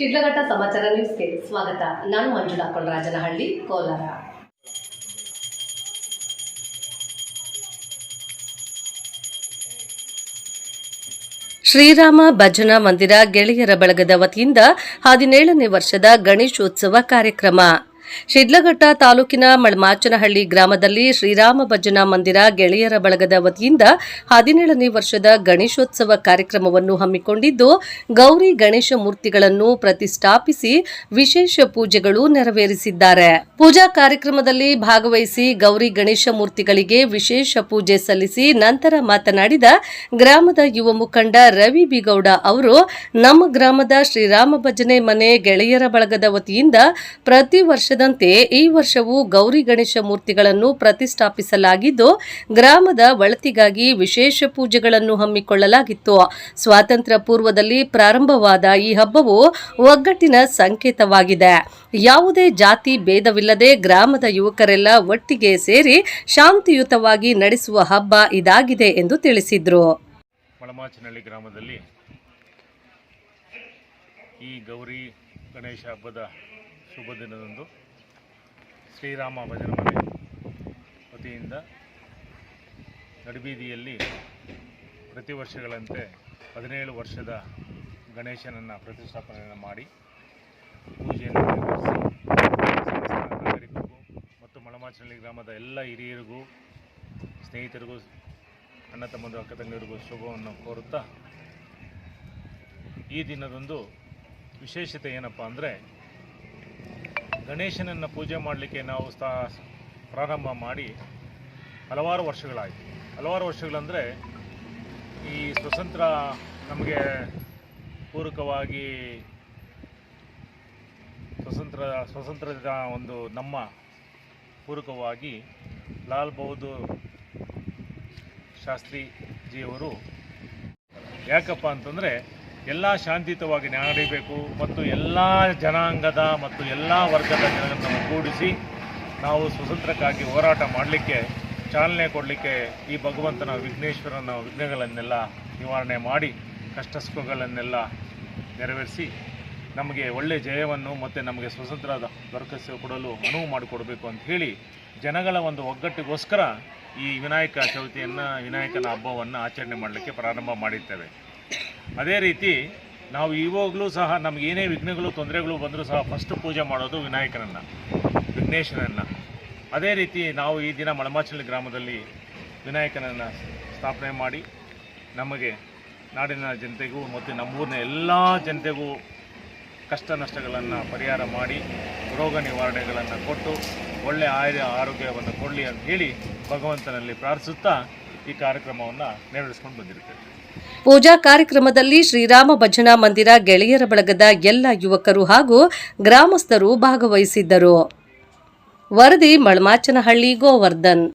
ಶಿಡ್ಲಘಟ್ಟ ಸಮಾಚಾರ ನ್ಯೂಸ್ಗೆ ಸ್ವಾಗತ. ನಾನು ಮಂಜುಳಾ ಕೊಳರಾಜನಹಳ್ಳಿ, ಕೋಲಾರ. ಶ್ರೀರಾಮ ಭಜನಾ ಮಂದಿರ ಗೆಳೆಯರ ಬಳಗದ ವತಿಯಿಂದ ಹದಿನೇಳನೇ ವರ್ಷದ ಗಣೇಶೋತ್ಸವ ಕಾರ್ಯಕ್ರಮ. ಶಿಡ್ಲಘಟ್ಟ ತಾಲೂಕಿನ ಮಳಮಾಚನಹಳ್ಳಿ ಗ್ರಾಮದಲ್ಲಿ ಶ್ರೀರಾಮ ಭಜನಾ ಮಂದಿರ ಗೆಳೆಯರ ಬಳಗದ ವತಿಯಿಂದ ಹದಿನೇಳನೇ ವರ್ಷದ ಗಣೇಶೋತ್ಸವ ಕಾರ್ಯಕ್ರಮವನ್ನು ಹಮ್ಮಿಕೊಂಡಿದ್ದು, ಗೌರಿ ಗಣೇಶ ಮೂರ್ತಿಗಳನ್ನು ಪ್ರತಿಷ್ಠಾಪಿಸಿ ವಿಶೇಷ ಪೂಜೆಗಳು ನೆರವೇರಿಸಿದ್ದಾರೆ. ಪೂಜಾ ಕಾರ್ಯಕ್ರಮದಲ್ಲಿ ಭಾಗವಹಿಸಿ ಗೌರಿ ಗಣೇಶ ಮೂರ್ತಿಗಳಿಗೆ ವಿಶೇಷ ಪೂಜೆ ಸಲ್ಲಿಸಿ ನಂತರ ಮಾತನಾಡಿದ ಗ್ರಾಮದ ಯುವ ಮುಖಂಡ ರವಿ ಬಿಗೌಡ ಅವರು, ನಮ್ಮ ಗ್ರಾಮದ ಶ್ರೀರಾಮ ಭಜನೆ ಮನೆ ಗೆಳೆಯರ ಬಳಗದ ವತಿಯಿಂದ ಪ್ರತಿ ವರ್ಷದಂತೆ ಈ ವರ್ಷವೂ ಗೌರಿ ಗಣೇಶ ಮೂರ್ತಿಗಳನ್ನು ಪ್ರತಿಷ್ಠಾಪಿಸಲಾಗಿದ್ದು, ಗ್ರಾಮದ ಬಳತಿಗಾಗಿ ವಿಶೇಷ ಪೂಜೆಗಳನ್ನು ಹಮ್ಮಿಕೊಳ್ಳಲಾಗಿತ್ತು. ಸ್ವಾತಂತ್ರ್ಯ ಪೂರ್ವದಲ್ಲಿ ಪ್ರಾರಂಭವಾದ ಈ ಹಬ್ಬವು ಒಗ್ಗಟ್ಟಿನ ಸಂಕೇತವಾಗಿದೆ. ಯಾವುದೇ ಜಾತಿ ಭೇದವಿಲ್ಲದೆ ಗ್ರಾಮದ ಯುವಕರೆಲ್ಲ ಒಟ್ಟಿಗೆ ಸೇರಿ ಶಾಂತಿಯುತವಾಗಿ ನಡೆಸುವ ಹಬ್ಬ ಇದಾಗಿದೆ ಎಂದು ತಿಳಿಸಿದ್ರು. ಗ್ರಾಮದಲ್ಲಿ ಈ ಗೌರಿ ಗಣೇಶ ಹಬ್ಬದ ಶುಭ ದಿನದಂದು ಶ್ರೀರಾಮ ಭಜನ ಮನೆ ವತಿಯಿಂದ ನಡುಬೀದಿಯಲ್ಲಿ ಪ್ರತಿ ವರ್ಷಗಳಂತೆ ಹದಿನೇಳು ವರ್ಷದ ಗಣೇಶನನ್ನು ಪ್ರತಿಷ್ಠಾಪನೆಯನ್ನು ಮಾಡಿ ಪೂಜೆಯನ್ನು ನಾಗರಿಕರಿಗೂ ಮತ್ತು ಮಳಮಾಚನಹಳ್ಳಿ ಗ್ರಾಮದ ಎಲ್ಲ ಹಿರಿಯರಿಗೂ, ಸ್ನೇಹಿತರಿಗೂ, ಅಣ್ಣ ತಮ್ಮಂದು ಅಕ್ಕ ತಂಗಿಯರಿಗೂ ಶುಭವನ್ನು ಕೋರುತ್ತಾ ಈ ದಿನದಂದು ವಿಶೇಷತೆ ಏನಪ್ಪ ಅಂದರೆ ಗಣೇಶನನ್ನು ಪೂಜೆ ಮಾಡಲಿಕ್ಕೆ ನಾವು ಸ್ಥಾ ಪ್ರಾರಂಭ ಮಾಡಿ ಹಲವಾರು ವರ್ಷಗಳಾಯಿತು. ಹಲವಾರು ವರ್ಷಗಳಂದರೆ ಈ ಸ್ವತಂತ್ರ ನಮಗೆ ಪೂರಕವಾಗಿ ಸ್ವತಂತ್ರ, ಸ್ವತಂತ್ರದ ಒಂದು ನಮ್ಮ ಪೂರಕವಾಗಿ ಲಾಲ್ ಬಹದ್ದೂರ್ ಶಾಸ್ತ್ರಿಜಿಯವರು ಯಾಕಪ್ಪ ಅಂತಂದರೆ ಎಲ್ಲ ಶಾಂತಿಯುತವಾಗಿ ನಡೀಬೇಕು ಮತ್ತು ಎಲ್ಲ ಜನಾಂಗದ ಮತ್ತು ಎಲ್ಲ ವರ್ಗದ ಜನರನ್ನು ಒಗ್ಗೂಡಿಸಿ ನಾವು ಸ್ವತಂತ್ರಕ್ಕಾಗಿ ಹೋರಾಟ ಮಾಡಲಿಕ್ಕೆ, ಚಾಲನೆ ಕೊಡಲಿಕ್ಕೆ ಈ ಭಗವಂತನ ವಿಘ್ನೇಶ್ವರನ ವಿಘ್ನಗಳನ್ನೆಲ್ಲ ನಿವಾರಣೆ ಮಾಡಿ ಕಷ್ಟ ಸುಖಗಳನ್ನೆಲ್ಲ ನೆರವೇರಿಸಿ ನಮಗೆ ಒಳ್ಳೆಯ ಜಯವನ್ನು ಮತ್ತು ನಮಗೆ ಸ್ವತಂತ್ರ ದೊರಕಿಸಿ ಕೊಡಲು ಅನುವು ಮಾಡಿಕೊಡಬೇಕು ಅಂತ ಹೇಳಿ ಜನಗಳ ಒಂದು ಒಗ್ಗಟ್ಟಿಗೋಸ್ಕರ ಈ ವಿನಾಯಕ ಚೌತಿಯನ್ನು, ವಿನಾಯಕನ ಹಬ್ಬವನ್ನು ಆಚರಣೆ ಮಾಡಲಿಕ್ಕೆ ಪ್ರಾರಂಭ ಮಾಡಿದ್ದೇವೆ ಅದೇ ರೀತಿ ನಾವು ಇವಾಗಲೂ ಸಹ ನಮಗೇನೇ ವಿಘ್ನಗಳು, ತೊಂದರೆಗಳು ಬಂದರೂ ಸಹ ಫಸ್ಟ್ ಪೂಜೆ ಮಾಡೋದು ವಿನಾಯಕನನ್ನು, ವಿಘ್ನೇಶ್ವರನ್ನು. ಅದೇ ರೀತಿ ನಾವು ಈ ದಿನ ಮಳಮಾಚನಹಳ್ಳಿ ಗ್ರಾಮದಲ್ಲಿ ವಿನಾಯಕನನ್ನು ಸ್ಥಾಪನೆ ಮಾಡಿ ನಮಗೆ ನಾಡಿನ ಜನತೆಗೂ ಮತ್ತು ನಮ್ಮೂರಿನ ಎಲ್ಲ ಜನತೆಗೂ ಕಷ್ಟ ನಷ್ಟಗಳನ್ನು ಪರಿಹಾರ ಮಾಡಿ ರೋಗ ನಿವಾರಣೆಗಳನ್ನು ಕೊಟ್ಟು ಒಳ್ಳೆಯ ಆಯ, ಆರೋಗ್ಯವನ್ನು ಕೊಡಲಿ ಅಂತ ಹೇಳಿ ಭಗವಂತನಲ್ಲಿ ಪ್ರಾರ್ಥಿಸುತ್ತಾ ಈ ಕಾರ್ಯಕ್ರಮವನ್ನು ನೆರವೇರಿಸ್ಕೊಂಡು ಬಂದಿರ್ತೇವೆ ಪೂಜಾ ಕಾರ್ಯಕ್ರಮದಲ್ಲಿ ಶ್ರೀರಾಮ ಭಜನಾ ಮಂದಿರ ಗೆಳೆಯರ ಬಳಗದ ಎಲ್ಲ ಯುವಕರು ಹಾಗೂ ಗ್ರಾಮಸ್ಥರು ಭಾಗವಹಿಸಿದ್ದರು. ವರದಿ ಮಳಮಾಚನಹಳ್ಳಿ ಗೋವರ್ಧನ್.